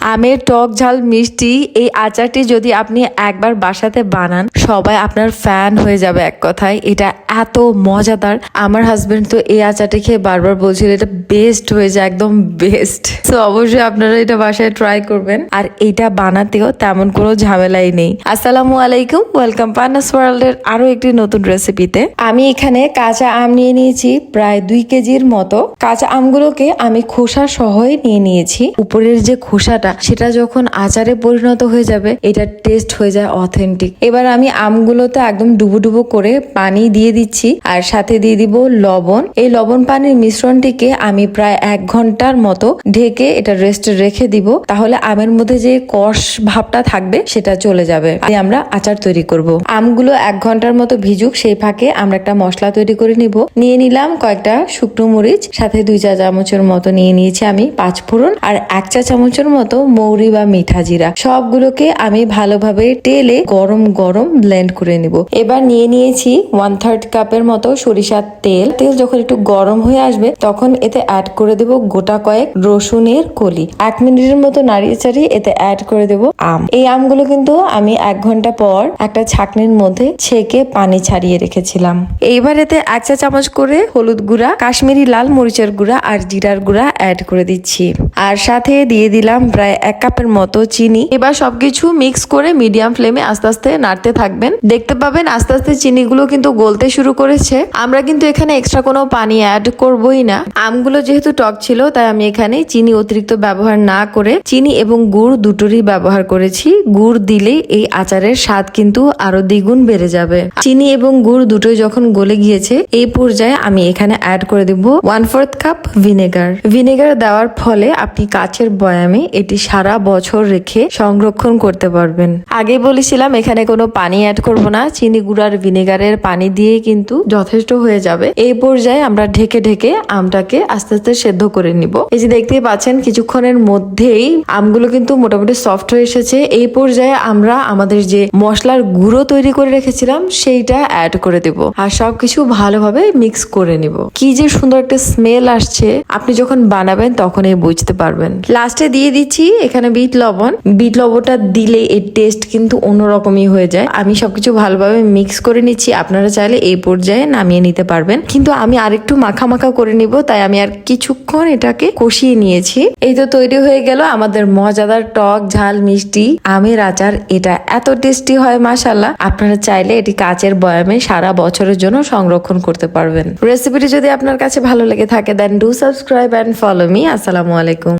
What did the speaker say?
আমের টক ঝাল মিষ্টি এই আচারটি যদি আপনি একবার বাসাতে বানান, সবাই আপনার ফ্যান হয়ে যাবে এক কথায়। এটা এত মজাদার। আমার হাজবেন্ড তো এই আচারটি খেয়ে বারবার বলছিল, এটা বেস্ট হয়ে যায়, একদম বেস্ট তো অবশ্যই আপনারা এটা বাসায় ট্রাই করবেন। আর এটা বানাতেও তেমন কোনো ঝামেলাই নেই। আসসালামু আলাইকুম ওয়েলকাম পানাস ওয়ার্ল্ডের আরও একটি নতুন রেসিপিতে আমি এখানে কাঁচা আম নিয়ে নিয়েছি, প্রায় দুই কেজির মতো। কাঁচা আমগুলোকে আমি খোসা সহই নিয়ে নিয়েছি। উপরের যে খোসাটা সেটা যখন আচারে পরিণত হয়ে যাবে, এটা টেস্ট হয়ে যায় অথেন্টিক এবার আমি আমগুলোতে একদম ডুবো ডুবো করে পানি দিয়ে দিচ্ছি, আর সাথে দিয়ে দিব লবণ। এই লবণ পানির মিশ্রণটিকে আমি প্রায় এক ঘণ্টার মতো ঢেকে এটা রেস্টে রেখে দিব, তাহলে আমের মধ্যে যে কষ ভাবটা থাকবে, সেটা চলে যাবে। আমরা আচার তৈরি করব। আমগুলো এক ঘণ্টার মতো ভিজুক, সেই ফাঁকে আমরা একটা মশলা তৈরি করে নিব। নিয়ে নিলাম কয়েকটা শুকনো মরিচ, সাথে দুই চা চামচের মতো নিয়ে নিয়েছি আমি পাঁচ ফোড়ন, আর এক চা চামচের মতো মৌরি বা মিঠা জিরা সবগুলোকে আমি ভালোভাবে তেলে গরম গরম ব্লেন্ড করে নিব। এবার নিয়ে নিয়েছি ওয়ান থার্ড কাপের মতো সরিষার তেল। তেল যখন একটু গরম হয়ে আসবে, তখন এতে অ্যাড করে দেব গোটা কয়েক রসুনের কলি। এক মিনিটের মতো নাড়িয়ে চাড়িয়ে এতে অ্যাড করে দেব আম। এই আমগুলো কিন্তু আমি এক ঘণ্টা পর একটা ছাকনির মধ্যে ছেঁকে পানি ছাড়িয়ে রেখেছিলাম। এইবার এতে এক চা চামচ করে হলুদ গুঁড়া, কাশ্মীরি লাল মরিচের গুঁড়া আর জিরার গুঁড়া অ্যাড করে দিচ্ছি। আর সাথে দিয়ে দিলাম প্রায় এক কাপের মতো চিনি। এবার সবকিছু মিক্স করে মিডিয়াম ফ্লেমে আস্তে আস্তে নাড়তে থাকবেন। দেখতে পাবেন আস্তে আস্তে চিনিগুলো কিন্তু গলতে শুরু করেছে। আমরা কিন্তু এখানে এক্সট্রা কোনো পানি অ্যাড করবই না। আমগুলো যেহেতু টক ছিল, তাই আমি এখানে চিনি অতিরিক্ত ব্যবহার না করে চিনি এবং গুড় দুটোরই ব্যবহার করেছি। গুড় দিলে এই আচারের স্বাদ কিন্তু আরও দ্বিগুণ বেড়ে যাবে। চিনি এবং গুড় দুটোই যখন গলে গিয়েছে, এই পর্যায়ে আমি এখানে অ্যাড করে দিব one fourth cup vinegar vinegar দেওয়ার ফলে আপনি কাচের বয়ামে এটি সারা বছর রেখে সংরক্ষণ করতে পারবেন। আগে বলেছিলাম, এখানে কোনো পানি অ্যাড করব না। চিনি গুঁড়ার ভিনেগারের পানি দিয়ে কিন্তু যথেষ্ট হয়ে যাবে। এই পর্যায়ে আমরা ঢেকে ঢেকে আমটাকে আস্তে আস্তে সেদ্ধ করে নিব। এই যে দেখতেই পাচ্ছেন, কিছুক্ষণের মধ্যেই আমগুলো কিন্তু মোটামুটি সফট হয়ে এসেছে। এই পর্যায়ে আমরা আমাদের যে মশলার গুঁড়ো তৈরি করে রেখেছিলাম, সেইটা অ্যাড করে দেব আর সবকিছু ভালোভাবে মিক্স করে নিব। কি যে সুন্দর একটা স্মেল আসছে। আপনি যখন বানাবেন, তখনই বুঝতে পারবেন। লাস্টে দিয়ে দিচ্ছি এখানে বিট লবণ। বিট লবণটা দিলে এর টেস্ট কিন্তু অন্যরকমই হয়ে যায়। আমি সবকিছু ভালোভাবে মিক্স করে নিচ্ছি। আপনারা চাইলে এই পর্যায়ে নামিয়ে নিতে পারবেন। কিন্তু আমি আরেকটু মাখা মাখা করে নিব, তাই আমি আর কিছুক্ষণ এটাকে কষিয়ে নিয়েছি। এই তো তৈরি হয়ে গেল আমাদের মজাদার টক ঝাল মিষ্টি। আমের আচার, এটা এত টেস্টি হয় মাসাল্লাহ আপনারা চাইলে এটি কাচের বয়ামে সারা বছরের জন্য সংরক্ষণ করতে পারবেন। রেসিপিটি যদি আপনার কাছে ভালো লেগে থাকে then do subscribe and follow me আসসালামু আলাইকুম।